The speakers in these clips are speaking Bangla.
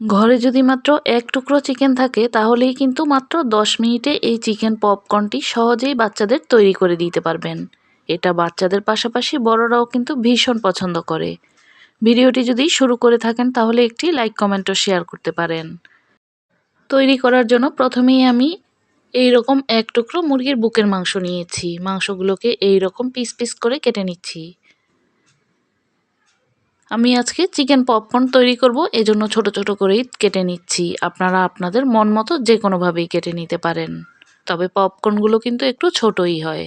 ঘরে যদি মাত্র এক টুকরো চিকেন থাকে, তাহলেই কিন্তু মাত্র দশ মিনিটে এই চিকেন পপকর্নটি সহজেই বাচ্চাদের তৈরি করে দিতে পারবেন। এটা বাচ্চাদের পাশাপাশি বড়রাও কিন্তু ভীষণ পছন্দ করে। ভিডিওটি যদি শুরু করে থাকেন, তাহলে একটি লাইক কমেন্ট ও শেয়ার করতে পারেন। তৈরি করার জন্য প্রথমেই আমি এই রকম এক টুকরো মুরগির বুকের মাংস নিয়েছি। মাংসগুলোকে এই রকম পিস পিস করে কেটে নিচ্ছি। আমি আজকে চিকেন পপকর্ন তৈরি করব, এজন্য ছোট ছোট করেই কেটে নিচ্ছি। আপনারা আপনাদের মন মতো যে কোনোভাবেই কেটে নিতে পারেন। তবে পপকর্নগুলো কিন্তু একটু ছোটই হয়।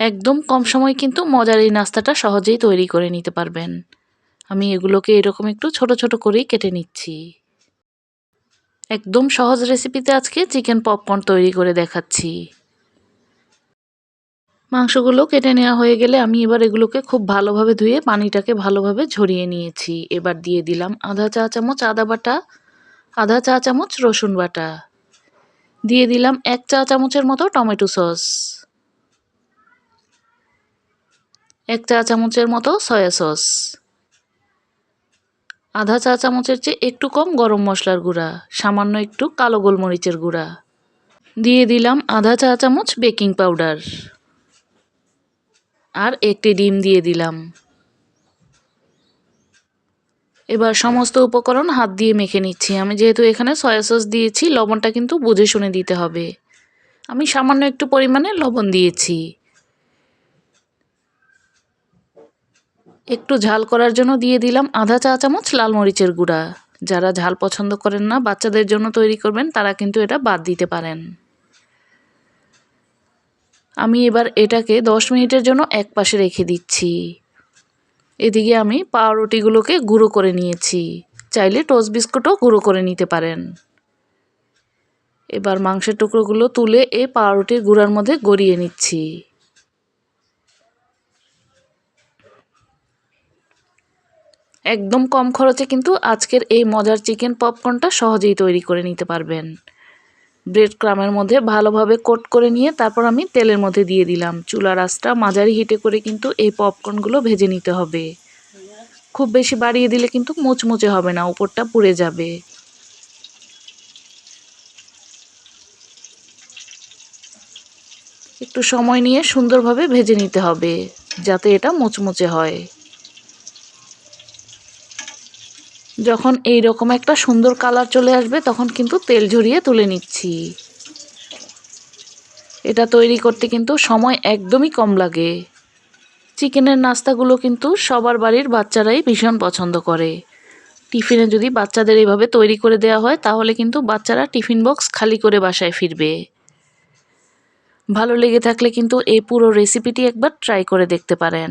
একদম কম সময় কিন্তু মজার এই নাস্তাটা সহজেই তৈরি করে নিতে পারবেন। আমি এগুলোকে এরকম একটু ছোট ছোট করেই কেটে নিচ্ছি। একদম সহজ রেসিপিতে আজকে চিকেন পপকর্ন তৈরি করে দেখাচ্ছি। মাংসগুলো কেটে নেওয়া হয়ে গেলে আমি এবার এগুলোকে খুব ভালোভাবে ধুয়ে পানিটাকে ভালোভাবে ঝরিয়ে নিয়েছি। এবার দিয়ে দিলাম আধা চা চামচ আদা বাটা, আধা চা চামচ রসুন বাটা। দিয়ে দিলাম এক চা চামচের মতো টমেটো সস। এক চা চামচের মতো সয়া সস। আধা চা চামচের চেয়ে একটু কম গরম মশলার গুঁড়া, সামান্য একটু কালো গোলমরিচের গুঁড়া। দিয়ে দিলাম আধা চা চামচ বেকিং পাউডার। আর একটি ডিম দিয়ে দিলাম। এবার সমস্ত উপকরণ হাত দিয়ে মেখে নিচ্ছি। আমি যেহেতু এখানে সয়া সস দিয়েছি, লবণটা কিন্তু বুঝে শুনে দিতে হবে। আমি সামান্য একটু পরিমাণে লবণ দিয়েছি। একটু ঝাল করার জন্য দিয়ে দিলাম আধা চা চামচ লাল মরিচের গুঁড়া। যারা ঝাল পছন্দ করেন না, বাচ্চাদের জন্য তৈরি করবেন, তারা কিন্তু এটা বাদ দিতে পারেন। আমি এবার এটাকে দশ মিনিটের জন্য এক পাশে রেখে দিচ্ছি। এদিকে আমি পাউরুটিগুলোকে গুঁড়ো করে নিয়েছি। চাইলে টোস্ট বিস্কুটও গুঁড়ো করে নিতে পারেন। এবার মাংসের টুকরোগুলো তুলে এই পাউরুটির গুঁড়ার মধ্যে গড়িয়ে নিচ্ছি। একদম কম খরচে কিন্তু আজকের এই মজার চিকেন পপকর্নটা সহজেই তৈরি করে নিতে পারবেন। ব্রেড ক্রামের মধ্যে ভালোভাবে কোট করে নিয়ে তারপর আমি তেলের মধ্যে দিয়ে দিলাম। চুলার আঁচটা মাঝারি হিটে করে কিন্তু এই পপকর্নগুলো ভেজে নিতে হবে। খুব বেশি বাড়িয়ে দিলে কিন্তু মুচমুচে হবে না, উপরটা পুড়ে যাবে। একটু সময় নিয়ে সুন্দরভাবে ভেজে নিতে হবে, যাতে এটা মুচমুচে হয়। যখন এই রকম একটা সুন্দর কালার চলে আসবে, তখন কিন্তু তেল ঝরিয়ে তুলে নিচ্ছি। এটা তৈরি করতে কিন্তু সময় একদমই কম লাগে। চিকেনের নাস্তাগুলো কিন্তু সবার বাড়ির বাচ্চারাই ভীষণ পছন্দ করে। টিফিনে যদি বাচ্চাদের এইভাবে তৈরি করে দেওয়া হয়, তাহলে কিন্তু বাচ্চারা টিফিন বক্স খালি করে বাসায় ফিরবে। ভালো লেগে থাকলে কিন্তু এই পুরো রেসিপিটি একবার ট্রাই করে দেখতে পারেন।